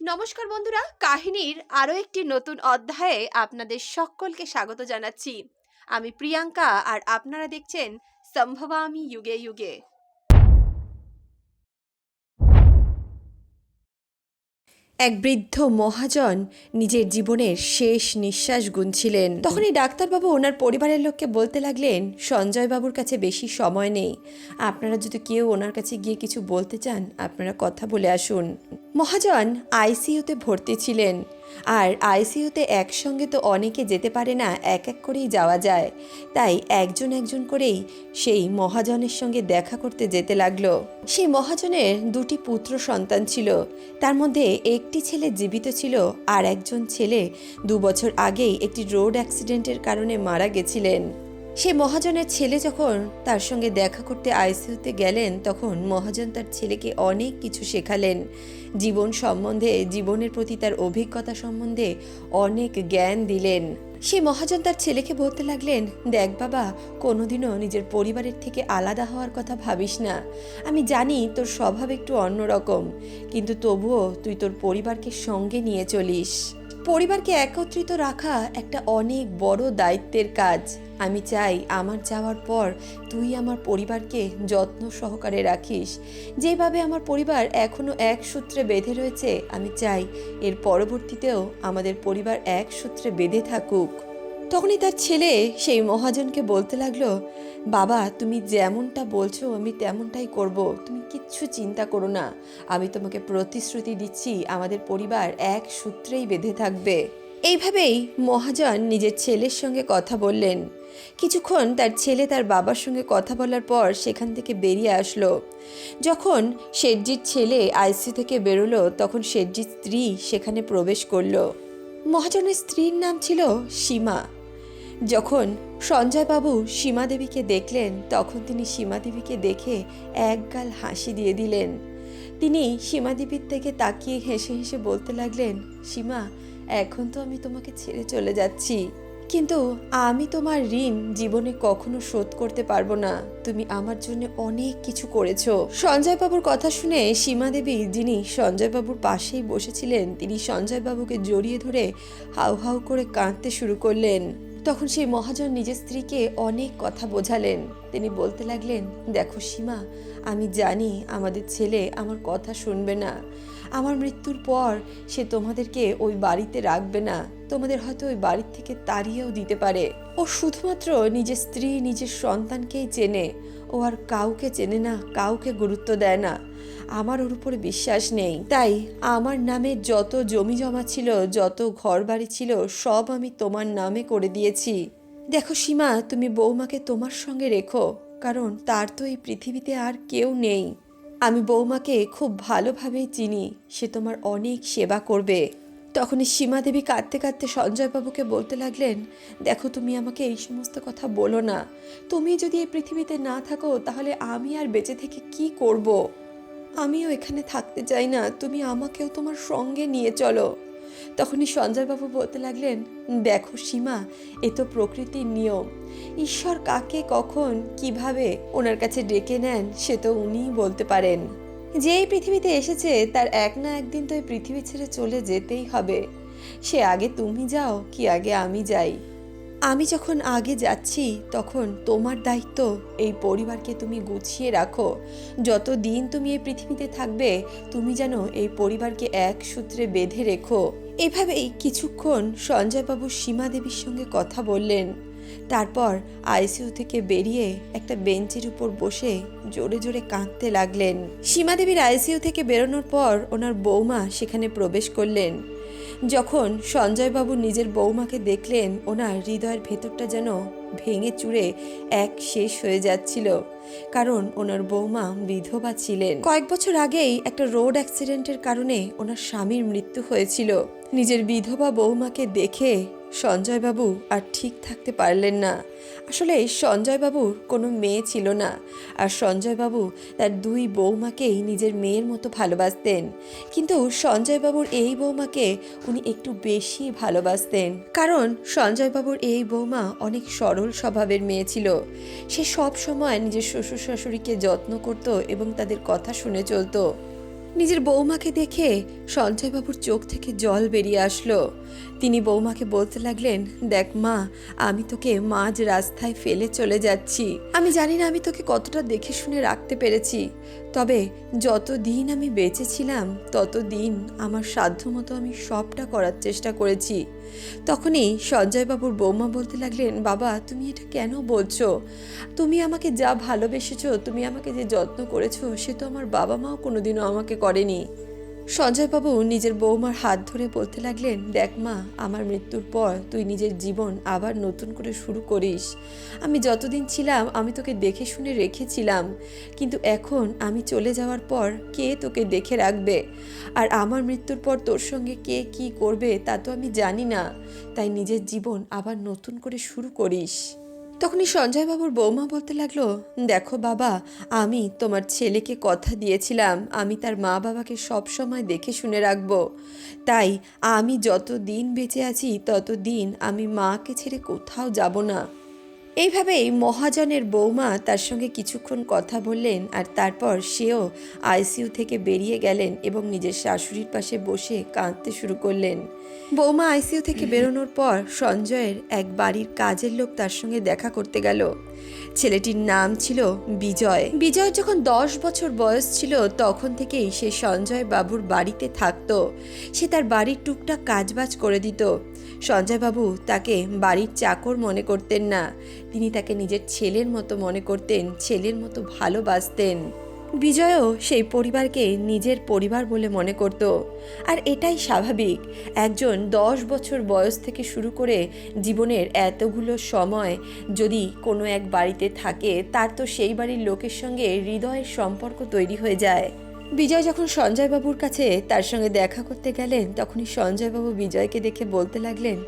নমস্কার বন্ধুরা, কাহিনীর আরও একটি নতুন অধ্যায়ে আপনাদের সকলকে স্বাগত জানাচ্ছি। আমি প্রিয়াঙ্কা আর আপনারা দেখছেন সম্ভবামি যুগে যুগে। এক বৃদ্ধ মহাজন নিজের জীবনের শেষ নিঃশ্বাস গুনছিলেন। তখনই ডাক্তারবাবু ওনার পরিবারের লোককে বলতে লাগলেন, সঞ্জয়বাবুর কাছে বেশি সময় নেই। আপনারা যদি কেউ ওনার কাছে গিয়ে কিছু বলতে চান, আপনারা কথা বলে আসুন। মহাজন আইসিইউতে ভর্তি ছিলেন। আর আইসিইউতে একসঙ্গে তো অনেকে যেতে পারে না, এক এক করেই যাওয়া যায়। তাই একজন একজন করেই সেই মহাজনের সঙ্গে দেখা করতে যেতে লাগল। সেই মহাজনের দুটি পুত্র সন্তান ছিল। তার মধ্যে একটি ছেলে জীবিত ছিল আর একজন ছেলে দু বছর আগেই একটি রোড অ্যাক্সিডেন্টের কারণে মারা গেছিলেন। সে মহাজনের ছেলে যখন তার সঙ্গে দেখা করতে আইসিইউতে গেলেন, তখন মহাজন তার ছেলেকে অনেক কিছু শেখালেন। জীবন সম্বন্ধে, জীবনের প্রতি তার অভিজ্ঞতা সম্বন্ধে অনেক জ্ঞান দিলেন। সে মহাজন তার ছেলেকে বলতে লাগলেন, দেখ বাবা, কোনোদিনও নিজের পরিবারের থেকে আলাদা হওয়ার কথা ভাবিস না। আমি জানি তোর স্বভাব একটু অন্যরকম, কিন্তু তবুও তুই তোর পরিবারকে সঙ্গে নিয়ে চলিস। পরিবারকে একত্রিত রাখা একটা অনেক বড় দায়িত্বের কাজ। আমি চাই আমার যাওয়ার পর তুই আমার পরিবারকে যত্ন সহকারে রাখিস। যেভাবে আমার পরিবার এখনও এক সূত্রে বেঁধে রয়েছে, আমি চাই এর পরবর্তীতেও আমাদের পরিবার এক সূত্রে বেঁধে থাকুক। তখনই তার ছেলে সেই মহাজনকে বলতে লাগল, বাবা, তুমি যেমনটা বলছো, আমি তেমনটাই করব। তুমি কিচ্ছু চিন্তা করো না। আমি তোমাকে প্রতিশ্রুতি দিচ্ছি, আমাদের পরিবার এক সূত্রেই বেঁধে থাকবে। এইভাবেই মহাজন নিজের ছেলের সঙ্গে কথা বললেন। কিছুক্ষণ তার ছেলে তার বাবার সঙ্গে কথা বলার পর সেখান থেকে বেরিয়ে আসলো। যখন শেঠজির ছেলে আইসি থেকে বেরোলো, তখন শেঠজির স্ত্রী সেখানে প্রবেশ করল। মহাজনের স্ত্রীর নাম ছিল সীমা। যখন সঞ্জয়বাবু সীমা দেবীকে দেখলেন, তখন তিনি সীমা দেবীকে দেখে একগাল হাসি দিয়ে দিলেন। তিনি সীমা দেবীর থেকে তাকিয়ে হেসে হেসে বলতে লাগলেন, সীমা, এখন তো আমি তোমাকে ছেড়ে চলে যাচ্ছি। কিন্তু আমি তোমার ঋণ জীবনে কখনো শোধ করতে পারব না। তুমি আমার জন্য অনেক কিছু করেছ। সঞ্জয়বাবুর কথা শুনে সীমা দেবী যিনি সঞ্জয়বাবুর পাশেই বসেছিলেন, তিনি সঞ্জয়বাবুকে জড়িয়ে ধরে হাউ হাউ করে কাঁদতে শুরু করলেন। তখন সেই মহাজন নিজের স্ত্রীকে অনেক কথা বোঝালেন। তিনি বলতে লাগলেন, দেখো সীমা, আমি জানি আমাদের ছেলে আমার কথা শুনবে না। আমার মৃত্যুর পর সে তোমাদেরকে ওই বাড়িতে রাখবে না। তোমাদের হয়তো ওই বাড়ির থেকে তাড়িয়েও দিতে পারে। ও শুধুমাত্র নিজের স্ত্রী, নিজের সন্তানকেই চেনে। ও আর কাউকে চেনে না, কাউকে গুরুত্ব দেয় না। আমার ওর উপরে বিশ্বাস নেই। তাই আমার নামে যত জমি জমা ছিল, যত ঘর বাড়ি ছিল, সব আমি তোমার নামে করে দিয়েছি। দেখো সীমা, তুমি বৌমাকে তোমার সঙ্গে রেখো, কারণ তার তো এই পৃথিবীতে আর কেউ নেই। আমি বৌমাকে খুব ভালোভাবেই চিনি, সে তোমার অনেক সেবা করবে। তখনই সীমা দেবী কাঁদতে কাঁদতে সঞ্জয়বাবুকে বলতে লাগলেন, দেখো, তুমি আমাকে এই সমস্ত কথা বলো না। তুমি যদি এই পৃথিবীতে না থাকো, তাহলে আমি আর বেঁচে থেকে কি করব। আমিও এখানে থাকতে চাই না, তুমি আমাকেও তোমার সঙ্গে নিয়ে চলো। তখনই সঞ্জয়বাবু বলতে লাগলেন, দেখো সীমা, এ তো প্রকৃতির নিয়ম। ঈশ্বর কাকে, কখন, কীভাবে ওনার কাছে ডেকে নেন, সে তো উনিই বলতে পারেন। যে এই পৃথিবীতে এসেছে, তার এক না একদিন তো এই পৃথিবী ছেড়ে চলে যেতেই হবে। সে আগে তুমি যাও, কি আগে আমি যাই। আমি যখন আগে যাচ্ছি, তখন তোমার দায়িত্ব এই পরিবারকে তুমি গুছিয়ে রাখো। যত দিন তুমি এই পৃথিবীতে থাকবে, তুমি যেন এই পরিবারকে এক সূত্রে বেঁধে রেখো। এভাবেই কিছুক্ষণ সঞ্জয়বাবু সীমা দেবীর সঙ্গে কথা বললেন। তারপর আইসিইউ থেকে বেরিয়ে একটা বেঞ্চের উপর বসে জোরে জোরে কাঁদতে লাগলেন। সীমা দেবীর আইসিইউ থেকে বেরোনোর পর ওনার বৌমা সেখানে প্রবেশ করলেন। যখন সঞ্জয়বাবু নিজের বৌমাকে দেখলেন, ওনার হৃদয়ের ভেতরটা যেন ভেঙে চুড়ে এক শেষ হয়ে যাচ্ছিল, কারণ ওনার বৌমা বিধবা ছিলেন। কয়েক বছর আগেই একটা রোড অ্যাক্সিডেন্টের কারণে ওনার স্বামীর মৃত্যু হয়েছিল। নিজের বিধবা বৌমাকে দেখে সঞ্জয়বাবু আর ঠিক থাকতে পারলেন না। আসলে সঞ্জয়বাবুর কোনো মেয়ে ছিল না। আর সঞ্জয়বাবু তার দুই বৌমাকেই নিজের মেয়ের মতো ভালোবাসতেন। কিন্তু সঞ্জয়বাবুর এই বৌমাকে উনি একটু বেশি ভালোবাসতেন। কারণ সঞ্জয়বাবুর এই বৌমা অনেক সরল স্বভাবের মেয়ে ছিল। সে সব সময় নিজের শ্বশুর শাশুড়িকে যত্ন করত এবং তাদের কথা শুনে চলতো। নিজের বৌমাকে দেখে সঞ্জয়বাবুর চোখ থেকে জল বেরিয়ে আসলো। তিনি বৌমাকে বলতে লাগলেন, দেখ মা, আমি তোকে মাঝ রাস্তায় ফেলে চলে যাচ্ছি। আমি জানি না আমি তোকে কতটা দেখে শুনে রাখতে পেরেছি। তবে যত দিন আমি বেঁচেছিলাম তত দিন আমার সাধ্যমতো আমি সবটা করার চেষ্টা করেছি। তখনই সঞ্জয়বাবুর বৌমা বলতে লাগলেন, বাবা, তুমি এটা কেন বলছো? তুমি আমাকে যা ভালোবেসেছো, তুমি আমাকে যে যত্ন করেছ, সে তো আমার বাবা মাও কোনোদিনও আমাকে করেনি। সঞ্জয়বাবু নিজের বৌমার হাত ধরে বলতে লাগলেন, দেখ মা, আমার মৃত্যুর পর তুই নিজের জীবন আবার নতুন করে শুরু করিস। আমি যতদিন ছিলাম, আমি তোকে দেখে শুনে রেখেছিলাম। কিন্তু এখন আমি চলে যাওয়ার পর কে তোকে দেখে রাখবে? আর আমার মৃত্যুর পর তোর সঙ্গে কে কি করবে তা তো আমি জানি না। তাই নিজের জীবন আবার নতুন করে শুরু করিস। তখনই সঞ্জয়বাবুর বৌমা বলতে লাগল, দেখো বাবা, আমি তোমার ছেলেকে কথা দিয়েছিলাম, আমি তার মা বাবাকে সব সময় দেখে শুনে রাখব। তাই আমি যত দিন বেঁচে আছি তত দিন আমি মাকে ছেড়ে কোথাও যাব না। এইভাবেই মহাজনের বৌমা তার সঙ্গে কিছুক্ষণ কথা বললেন আর তারপর সেও আইসিইউ থেকে বেরিয়ে গেলেন এবং নিজের শাশুড়ির পাশে বসে কাঁদতে শুরু করলেন। বৌমা আইসিইউ থেকে বেরোনোর পর সঞ্জয়ের এক বাড়ির কাজের লোক তার সঙ্গে দেখা করতে গেল। ছেলেটির নাম ছিল বিজয়। বিজয় যখন দশ বছর বয়স ছিল, তখন থেকেই সে সঞ্জয় বাবুর বাড়িতে থাকত। সে তার বাড়ির টুকটাক কাজবাজ করে দিত। সঞ্জয়বাবু তাকে বাড়ির চাকর মনে করতেন না। তিনি তাকে নিজের ছেলের মতো মনে করতেন, ছেলের মতো ভালোবাসতেন। বিজয়ও সেই পরিবারকে নিজের পরিবার বলে মনে করত। আর এটাই স্বাভাবিক, একজন দশ বছর বয়স থেকে শুরু করে জীবনের এতগুলো সময় যদি কোনো এক বাড়িতে থাকে, তার তো সেই বাড়ির লোকের সঙ্গে হৃদয়ের সম্পর্ক তৈরি হয়ে যায়। বিজয় যখন সঞ্জয়বাবুর কাছে তার সঙ্গে দেখা করতে গেলেন, তখনই সঞ্জয়বাবু বিজয়কে দেখে বলতে লাগলেন,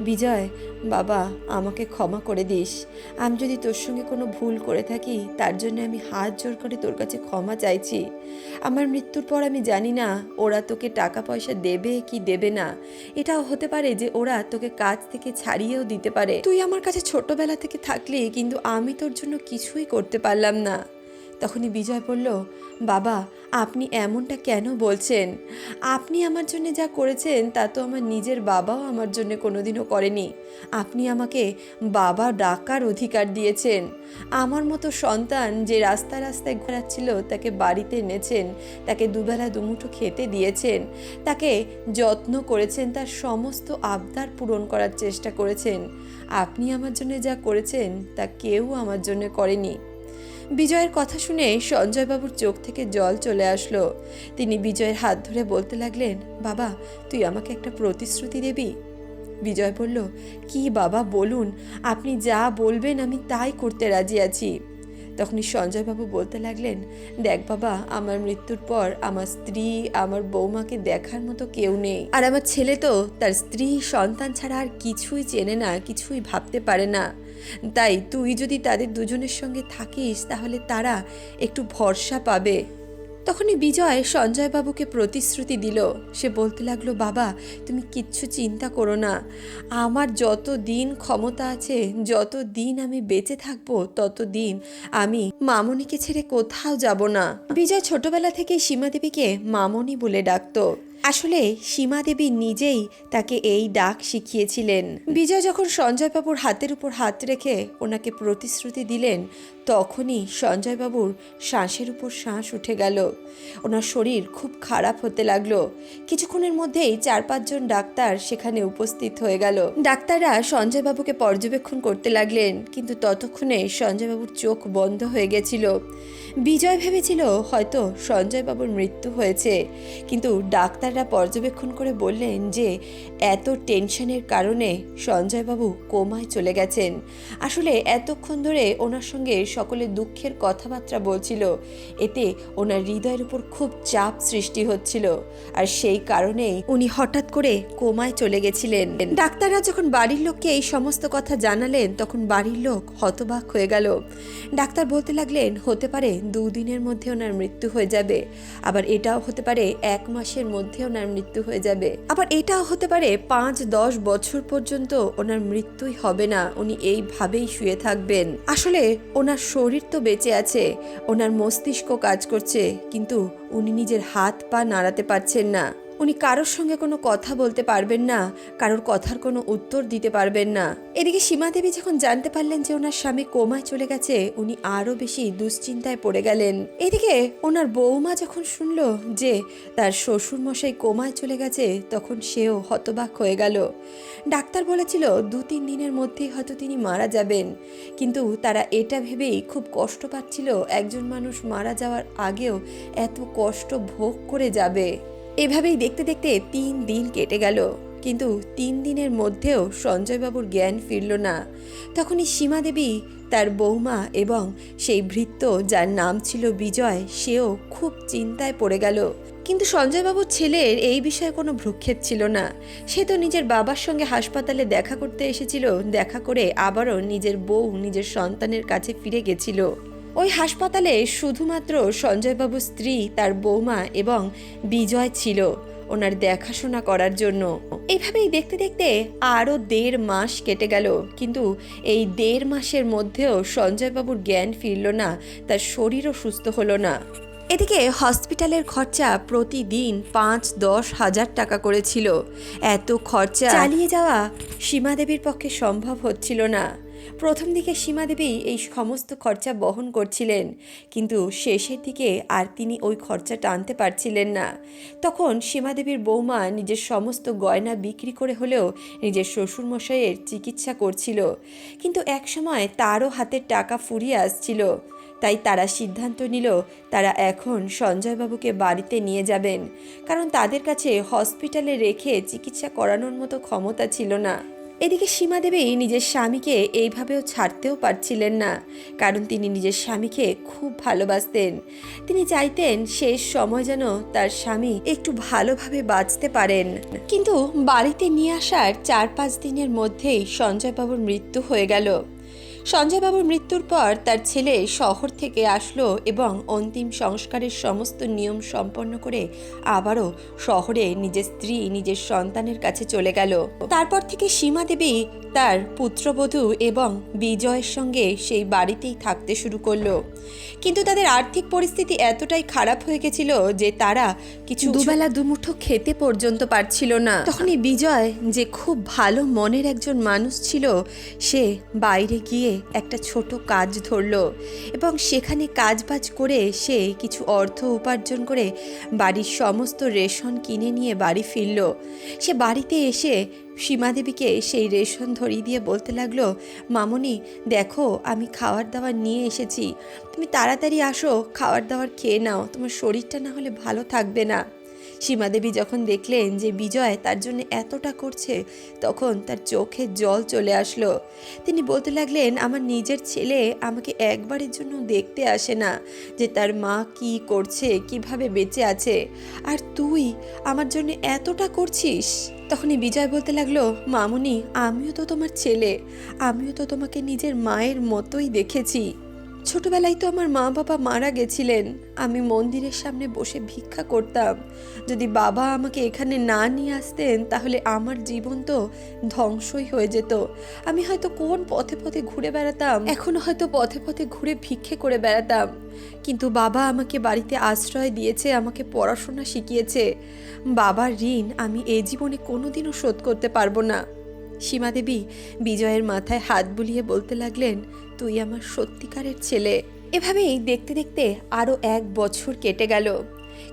বিজয়, বাবা, আমাকে ক্ষমা করে দিস। আমি যদি তোর সঙ্গে কোনো ভুল করে থাকি, তার জন্য আমি হাত জোর করে তোর কাছে ক্ষমা চাইছি। আমার মৃত্যুর পর আমি জানি না ওরা তোকে টাকা পয়সা দেবে কি দেবে না। এটাও হতে পারে যে ওরা তোকে কাজ থেকে ছাড়িয়েও দিতে পারে। তুই আমার কাছে ছোটবেলা থেকে থাকলি, কিন্তু আমি তোর জন্য কিছুই করতে পারলাম না। তখনই বিজয় বলল, বাবা, আপনি এমনটা কেন বলছেন? আপনি আমার জন্য যা করেছেন, তা তো আমার নিজের বাবাও আমার জন্য কোনোদিনও করেনি। আপনি আমাকে বাবা ডাকার অধিকার দিয়েছেন। আমার মতো সন্তান যে রাস্তা রাস্তায় ঘোরাচ্ছিল, তাকে বাড়িতে এনেছেন, তাকে দুবেলা দুমুঠো খেতে দিয়েছেন, তাকে যত্ন করেছেন, তার সমস্ত আবদার পূরণ করার চেষ্টা করেছেন। আপনি আমার জন্য যা করেছেন, তা কেউ আমার জন্য করেনি। বিজয়ের কথা শুনে সঞ্জয়বাবুর চোখ থেকে জল চলে আসলো। তিনি বিজয়ের হাত ধরে বলতে লাগলেন, বাবা, তুই আমাকে একটা প্রতিশ্রুতি দিবি? বিজয় বলল, কি বাবা, বলুন, আপনি যা বলবেন আমি তাই করতে রাজি আছি। তখনই সঞ্জয়বাবু বলতে লাগলেন, দেখ বাবা, আমার মৃত্যুর পর আমার স্ত্রী, আমার বৌমাকে দেখার মতো কেউ নেই। আর আমার ছেলে তো তার স্ত্রী, সন্তান ছাড়া আর কিছুই চেনে না, কিছুই ভাবতে পারে না। তাই তুই যদি তাদের দুজনের সঙ্গে থাকিস, তাহলে তারা একটু ভরসা পাবে। তখনই বিজয় সঞ্জয়বাবুকে প্রতিশ্রুতি দিল। সে বলতে লাগল, বাবা, তুমি কিচ্ছু চিন্তা করো না। আমার যত দিন ক্ষমতা আছে, যত দিন আমি বেঁচে থাকব, তত দিন আমি মামনিকে ছেড়ে কোথাও যাব না। বিজয় ছোটবেলা থেকে সীমাদেবীকে মামনি বলে ডাকতো। আসলে সীমা দেবী নিজেই তাকে এই ডাক শিখিয়েছিলেন। বিজয় যখন সঞ্জয়বাবুর হাতের উপর হাত রেখে ওনাকে প্রতিশ্রুতি দিলেন তখনই সঞ্জয়বাবুর শ্বাসের উপর শ্বাস উঠে গেল। ওনার শরীর খুব খারাপ হতে লাগল। কিছুক্ষণের মধ্যেই চার পাঁচজন ডাক্তার সেখানে উপস্থিত হয়ে গেল। ডাক্তাররা সঞ্জয়বাবুকে পর্যবেক্ষণ করতে লাগলেন, কিন্তু ততক্ষণে সঞ্জয়বাবুর চোখ বন্ধ হয়ে গেছিল। বিজয় ভেবেছিল হয়তো সঞ্জয়বাবুর মৃত্যু হয়েছে, কিন্তু ডাক্তাররা পর্যবেক্ষণ করে বললেন যে এত টেনশনের কারণে সঞ্জয়বাবু কোমায় চলে গেছেন। আসলে এতক্ষণ ধরে ওনার সঙ্গে সকলে দুঃখের কথাবার্তা বলছিল। এতে ওনার হৃদয়ের উপর খুব চাপ সৃষ্টি হচ্ছিল আর সেই কারণেই উনি হঠাৎ করে কোমায় চলে গেছিলেন। ডাক্তাররা যখন বাড়ির লোককে এই সমস্ত কথা জানালেন, তখন বাড়ির লোক হতবাক হয়ে গেল। ডাক্তার বলতে লাগলেন, হতে পারে দুদিনের মধ্যে ওনার মৃত্যু হয়ে যাবে। আবার এটাও হতে পারে এক মাসের মধ্যে ওনার মৃত্যু হয়ে যাবে। আবার এটাও হতে পারে পাঁচ, দশ বছর পর্যন্ত ওনার মৃত্যুই হবে না। উনি এইভাবেই শুয়ে থাকবেন। আসলে ওনার শরীর তো বেঁচে আছে, ওনার মস্তিষ্ক কাজ করছে, কিন্তু উনি নিজের হাত পা নাড়াতে পারছেন না। উনি কারোর সঙ্গে কোনো কথা বলতে পারবেন না, কারোর কথার কোনো উত্তর দিতে পারবেন না। এদিকে সীমা দেবী যখন জানতে পারলেন যে ওনার স্বামী কোমায় চলে গেছে, উনি আরও বেশি দুশ্চিন্তায় পড়ে গেলেন। এদিকে ওনার বৌমা যখন শুনল যে তার শ্বশুর মশাই কোমায় চলে গেছে, তখন সেও হতবাক হয়ে গেল। ডাক্তার বলেছিল দু তিন দিনের মধ্যেই হয়তো তিনি মারা যাবেন। কিন্তু তারা এটা ভেবেই খুব কষ্ট পাচ্ছিল একজন মানুষ মারা যাওয়ার আগেও এত কষ্ট ভোগ করে যাবে। এভাবেই দেখতে দেখতে তিন দিন কেটে গেল। কিন্তু তিন দিনের মধ্যেও সঞ্জয়বাবুর জ্ঞান ফিরল না। তখনই সীমা দেবী, তার বৌমা এবং সেই ভৃত্য, যার নাম ছিল বিজয়, সেও খুব চিন্তায় পড়ে গেল। কিন্তু সঞ্জয়বাবুর ছেলের এই বিষয়ে কোনো ভ্রুক্ষেপ ছিল না। সে তো নিজের বাবার সঙ্গে হাসপাতালে দেখা করতে এসেছিল, দেখা করে আবারও নিজের বউ, নিজের সন্তানের কাছে ফিরে গেছিল। ওই হাসপাতালে শুধুমাত্র সঞ্জয়বাবুর স্ত্রী তার বৌমা এবং বিজয় ছিল ওনার দেখাশোনা করার জন্য। এইভাবেই দেখতে দেখতে আরও দেড় মাস কেটে গেল কিন্তু এই দেড় মাসের মধ্যেও সঞ্জয়বাবুর জ্ঞান ফিরল না তার শরীরও সুস্থ হলো না। এদিকে হসপিটালের খরচা প্রতিদিন পাঁচ দশ হাজার টাকা করেছিল। এত খরচা চালিয়ে যাওয়া সীমাদেবীর পক্ষে সম্ভব হচ্ছিল না। প্রথম দিকে সীমা দেবী এই সমস্ত খরচা বহন করছিলেন। কিন্তু শেষের দিকে আর তিনি ওই খরচা টানতে পারছিলেন না। তখন সীমা দেবীর বৌমা নিজের সমস্ত গয়না বিক্রি করে হলেও নিজের শ্বশুরমশাইয়ের চিকিৎসা করছিল। কিন্তু একসময় তারও হাতের টাকা ফুরিয়ে আসছিল। তাই তারা সিদ্ধান্ত নিল, তারা এখন সঞ্জয়বাবুকে বাড়িতে নিয়ে যাবেন। কারণ তাদের কাছে হসপিটালে রেখে চিকিৎসা করানোর মতো ক্ষমতা ছিল না। এদিকে সীমা দেবী নিজের স্বামীকে এইভাবেও ছাড়তেও পারছিলেন না, কারণ তিনি নিজের স্বামীকে খুব ভালোবাসতেন। তিনি চাইতেন শেষ সময় যেন তার স্বামী একটু ভালোভাবে বাঁচতে পারেন। কিন্তু বাড়িতে নিয়ে আসার চার পাঁচ দিনের মধ্যেই সঞ্জয়বাবুর মৃত্যু হয়ে গেল। সঞ্জয়বাবুর মৃত্যুর পর তার ছেলে শহর থেকে আসলো এবং অন্তিম সংস্কারের সমস্ত নিয়ম সম্পন্ন করে আবারও শহরে নিজের স্ত্রী, নিজের সন্তানের কাছে চলে গেল। তারপর থেকে সীমা দেবী তার পুত্রবধূ এবং বিজয়ের সঙ্গে সেই বাড়িতেই থাকতে শুরু করল। কিন্তু তাদের আর্থিক পরিস্থিতি এতটাই খারাপ হয়ে গেছিল যে তারা কিছু দুবেলা দুমুঠো খেতে পর্যন্ত পারছিল না। তখনই বিজয়, যে খুব ভালো মনের একজন মানুষ ছিল, সে বাইরে গিয়ে একটা ছোট কাজ ধরলো এবং সেখানে কাজবাজ করে সে কিছু অর্থ উপার্জন করে বাড়ির সমস্ত রেশন কিনে নিয়ে বাড়ি ফিরল। সে বাড়িতে এসে সীমাদেবীকে সেই রেশন ধরিয়ে দিয়ে বলতে লাগল, মামনি, দেখো, আমি খাবার দাবার নিয়ে এসেছি। তুমি তাড়াতাড়ি আসো খাবার দাবার খেয়ে নাও। তোমার শরীরটা না হলে ভালো থাকবে না। সীমাদেবী যখন দেখলেন যে বিজয় তার জন্য এতটা করছে, তখন তার চোখে জল চলে আসলো। তিনি বলতে লাগলেন, আমার নিজের ছেলে আমাকে একবারের জন্য দেখতে আসে না যে তার মা কি করছে, কীভাবে বেঁচে আছে। আর তুই আমার জন্য এতটা করছিস? তখনই বিজয় বলতে লাগল, মামুনি, আমিও তো তোমার ছেলে। আমিও তো তোমাকে নিজের মায়ের মতোই দেখেছি। ছোটবেলায় তো আমার মা বাবা মারা গেছিলেন। আমি মন্দিরের সামনে বসে ভিক্ষা করতাম। যদি বাবা আমাকে এখানে না নিয়ে আসতেন, তাহলে আমার জীবন তো ধ্বংসই হয়ে যেত। আমি হয়তো কোন পথে পথে ঘুরে বেড়াতাম, এখনও হয়তো পথে পথে ঘুরে ভিক্ষে করে বেড়াতাম। কিন্তু বাবা আমাকে বাড়িতে আশ্রয় দিয়েছে, আমাকে পড়াশোনা শিখিয়েছে। বাবার ঋণ আমি এ জীবনে কোনোদিনও শোধ করতে পারব না। সীমা দেবী বিজয়ের মাথায় হাত বুলিয়ে বলতে লাগলেন, তুই আমার সত্যিকারের ছেলে। এভাবেই দেখতে দেখতে আরও এক বছর কেটে গেল।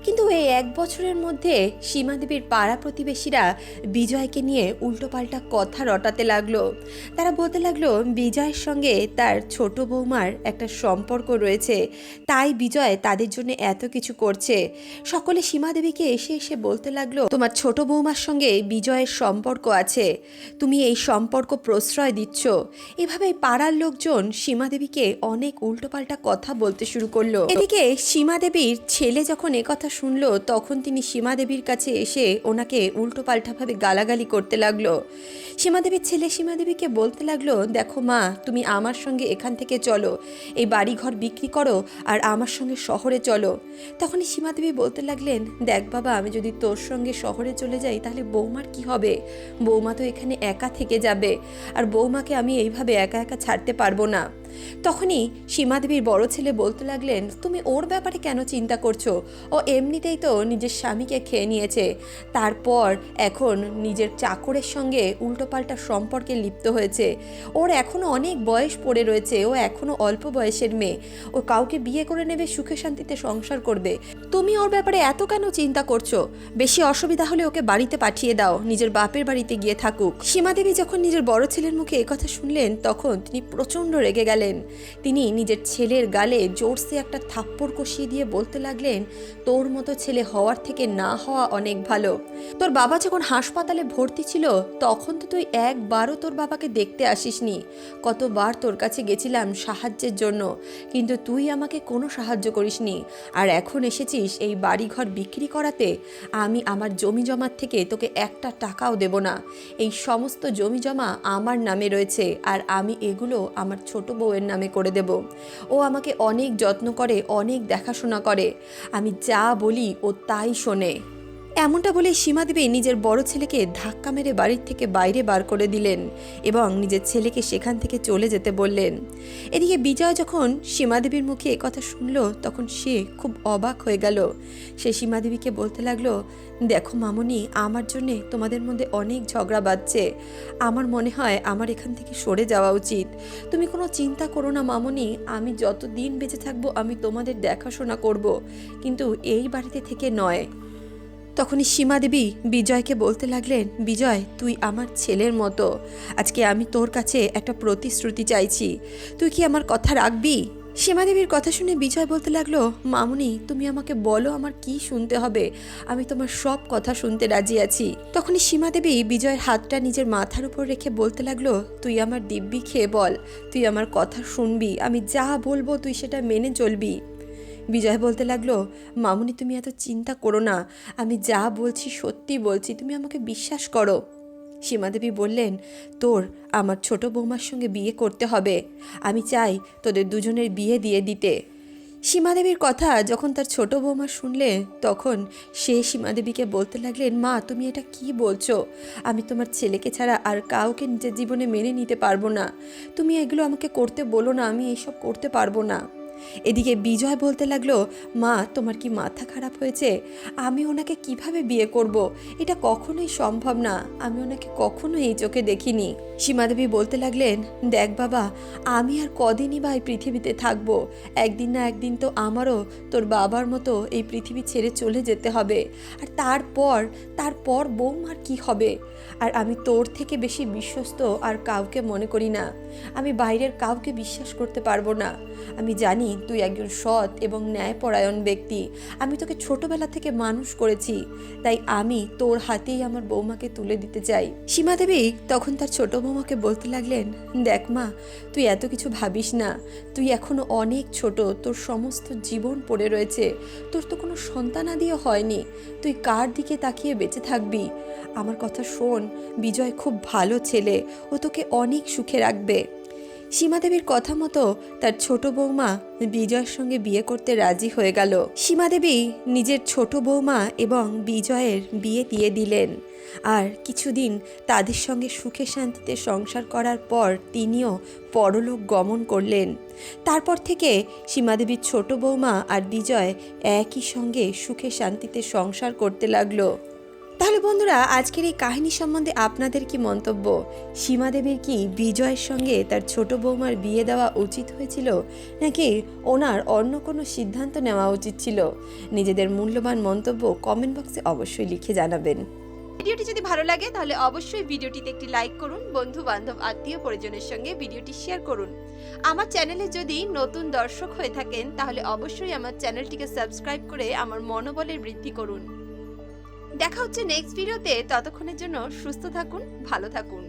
কিন্তু এই এক বছরের মধ্যে সীমা দেবীর পাড়া প্রতিবেশীরা বিজয়কে নিয়ে উল্টোপাল্টা কথা রটাতে লাগল। তারা বলতে লাগল, বিজয়ের সঙ্গে তার ছোট বৌমার একটা সম্পর্ক রয়েছে। তাই বিজয় তাদের জন্য এত কিছু করছে। সকলে সীমা দেবীকে এসে এসে বলতে লাগল, তোমার ছোট বৌমার সঙ্গে বিজয়ের সম্পর্ক আছে। তুমি এই সম্পর্ক প্রশ্রয় দিচ্ছ। এভাবে পাড়ার লোকজন সীমা দেবীকে অনেক উল্টোপাল্টা কথা বলতে শুরু করল। এদিকে সীমা দেবীর ছেলে যখন কথা শুনলো, তখন তিনি সীমা দেবীর কাছে এসে ওনাকে উল্টো পাল্টাভাবে গালাগালি করতে লাগল। সীমা দেবীর ছেলে সীমা দেবীকে বলতে লাগল, দেখো মা, তুমি আমার সঙ্গে এখান থেকে চলো, এই বাড়িঘর বিক্রি করো আর আমার সঙ্গে শহরে চলো। তখনই সীমা দেবী বলতে লাগলেন, দেখ বাবা, আমি যদি তোর সঙ্গে শহরে চলে যাই, তাহলে বৌমার কি হবে? বৌমা তো এখানে একা থেকে যাবে, আর বৌমাকে আমি এইভাবে একা একা ছাড়তে পারব না। তখনই সীমাদেবীর বড় ছেলে বলতে লাগলেন, তুমি ওর ব্যাপারে কেন চিন্তা করছ? ও এমনিতেই তো নিজের স্বামীকে খেয়ে নিয়েছে। তারপর এখন নিজের চাকরের সঙ্গে উল্টোপাল্টা সম্পর্কে লিপ্ত হয়েছে। ওর এখনও অনেক বয়স পড়ে রয়েছে। ও এখনও অল্প বয়সের মেয়ে। ও কাউকে বিয়ে করে নেবে, সুখে শান্তিতে সংসার করবে। তুমি ওর ব্যাপারে এত কেন চিন্তা করছ? বেশি অসুবিধা হলে ওকে বাড়িতে পাঠিয়ে দাও, নিজের বাপের বাড়িতে গিয়ে থাকুক। সীমা দেবী যখন নিজের বড় ছেলের মুখে একথা শুনলেন, তখন তিনি প্রচণ্ড রেগে গেলেন। তিনি নিজের ছেলের গালে জোরসে একটা থাপ্পড় কষিয়ে দিয়ে বলতে লাগলেন, তোর মতো ছেলে হওয়ার থেকে না হওয়া অনেক ভালো। তোর বাবা যখন হাসপাতালে ভর্তি ছিল, তখন তো তুই একবারও তোর বাবাকে দেখতে আসিসনি। কতবার তোর কাছে গেছিলাম সাহায্যের জন্য, কিন্তু তুই আমাকে কোনো সাহায্য করিসনি। আর এখন এসেছিস এই বাড়িঘর বিক্রি করাতে, আমি আমার জমি জমার থেকে তোকে একটা টাকাও দেব না। এই সমস্ত জমি জমা আমার নামে রয়েছে আর আমি এগুলো আমার ছোট বউয়ের নামে করে দেব। ও আমাকে অনেক যত্ন করে, অনেক দেখাশোনা করে। আমি যা বলি ও তাই শোনে। এমনটা বলে সীমা দেবী নিজের বড় ছেলেকে ধাক্কা মেরে বাড়ির থেকে বাইরে বার করে দিলেন এবং নিজের ছেলেকে সেখান থেকে চলে যেতে বললেন। এদিকে বিজয় যখন সীমা দেবীর মুখে কথা শুনল, তখন সে খুব অবাক হয়ে গেল। সে সীমা দেবীকে বলতে লাগল, দেখো মামনি, আমার জন্যে তোমাদের মধ্যে অনেক ঝগড়া বাজছে আমার মনে হয় আমার এখান থেকে সরে যাওয়া উচিত। তুমি কোনো চিন্তা করো না মামনি, আমি যত দিন বেঁচে থাকব আমি তোমাদের দেখাশোনা করব। কিন্তু এই বাড়িতে থেকে নয়। তখনই সীমা দেবী বিজয়কে বলতে লাগলেন, বিজয়, তুই আমার ছেলের মতো। আজকে আমি তোর কাছে একটা প্রতিশ্রুতি চাইছি। তুই কি আমার কথা রাখবি? সীমা দেবীর কথা শুনে বিজয় বলতে লাগল, মামুনি, তুমি আমাকে বলো আমার কি শুনতে হবে। আমি তোমার সব কথা শুনতে রাজি আছি। তখনই সীমা দেবী বিজয়ের হাতটা নিজের মাথার উপর রেখে বলতে লাগল, তুই আমার দিব্যি খেয়ে বল। তুই আমার কথা শুনবি। আমি যা বলব তুই সেটা মেনে চলবি। বিজয় বলতে লাগল, মামুনি, তুমি এত চিন্তা করো না। আমি যা বলছি সত্যি বলছি, তুমি আমাকে বিশ্বাস করো। সীমাদেবী বললেন, তোর, আমার ছোট বৌমার সঙ্গে বিয়ে করতে হবে। আমি চাই তোদের দুজনের বিয়ে দিয়ে দিতে। সীমাদেবীর কথা যখন তার ছোট বৌমা শুনলে, তখন সে সীমাদেবীকে বলতে লাগলেন, মা, তুমি এটা কি বলছো? আমি তোমার ছেলেকে ছাড়া আর কাউকে নিজের জীবনে মেনে নিতে পারব না। তুমি এগুলো আমাকে করতে বলো না, আমি এইসব করতে পারব না। এদিকে বিজয় বলতে লাগল, মা, তোমার কি মাথা খারাপ হয়েছে? আমি ওনাকে কীভাবে বিয়ে করব? এটা কখনোই সম্ভব না। আমি ওনাকে কখনো এই চোখে দেখিনি। সীমাদেবী বলতে লাগলেন, দেখ বাবা, আমি আর কদিনই বা এই পৃথিবীতে থাকব। একদিন না একদিন তো আমারও, তোর বাবার মতো এই পৃথিবী ছেড়ে চলে যেতে হবে। আর তারপর তারপর বৌমার কি হবে? আর আমি তোর থেকে বেশি বিশ্বস্ত আর কাউকে মনে করি না। আমি বাইরের কাউকে বিশ্বাস করতে পারব না। আমি জানি তুই একজন সৎ এবং ন্যায়পরায়ণ ব্যক্তি। আমি তোকে ছোটবেলা থেকে মানুষ করেছি, তাই আমি তোর হাতেই আমার বৌমাকে তুলে দিতে চাই। সীমা দেবী তখন তার ছোট বৌমাকে বলতে লাগলেন, দেখ মা, তুই এত কিছু ভাবিস না। তুই এখনও অনেক ছোট, তোর সমস্ত জীবন পড়ে রয়েছে। তোর তো কোনো সন্তানাদিও হয়নি। তুই কার দিকে তাকিয়ে বেঁচে থাকবি? আমার কথা শোন, বিজয় খুব ভালো ছেলে, ও তোকে অনেক সুখে রাখবে। সীমাদেবীর কথা মতো তার ছোট বৌমা বিজয়ের সঙ্গে বিয়ে করতে রাজি হয়ে গেল। সীমাদেবী নিজের ছোট বৌমা এবং বিজয়ের বিয়ে দিয়ে দিলেন। আর কিছুদিন তাদের সঙ্গে সুখে শান্তিতে সংসার করার পর তিনিও পরলোক গমন করলেন। তারপর থেকে সীমাদেবীর ছোট বৌমা আর বিজয় একই সঙ্গে সুখে শান্তিতে সংসার করতে লাগল। তাহলে বন্ধুরা, আজকের এই কাহিনী সম্বন্ধে আপনাদের কি মন্তব্য? সীমা দেবীর কি বিজয়ের সঙ্গে তার ছোট বৌমার বিয়ে দেওয়া উচিত হয়েছিল? নাকি ওনার অন্য কোনো সিদ্ধান্ত নেওয়া উচিত ছিল? নিজেদের মূল্যবান মন্তব্য কমেন্ট বক্সে অবশ্যই লিখে জানাবেন। ভিডিওটি যদি ভালো লাগে, তাহলে অবশ্যই ভিডিওটিতে একটি লাইক করুন বন্ধু বান্ধব আত্মীয় পরিজনের সঙ্গে ভিডিওটি শেয়ার করুন। আমার চ্যানেলে যদি নতুন দর্শক হয়ে থাকেন, তাহলে অবশ্যই আমার চ্যানেলটিকে সাবস্ক্রাইব করে আমার মনোবলের বৃদ্ধি করুন। দেখা হচ্ছে নেক্সট ভিডিওতে ততক্ষণের জন্য সুস্থ থাকুন ভালো থাকুন।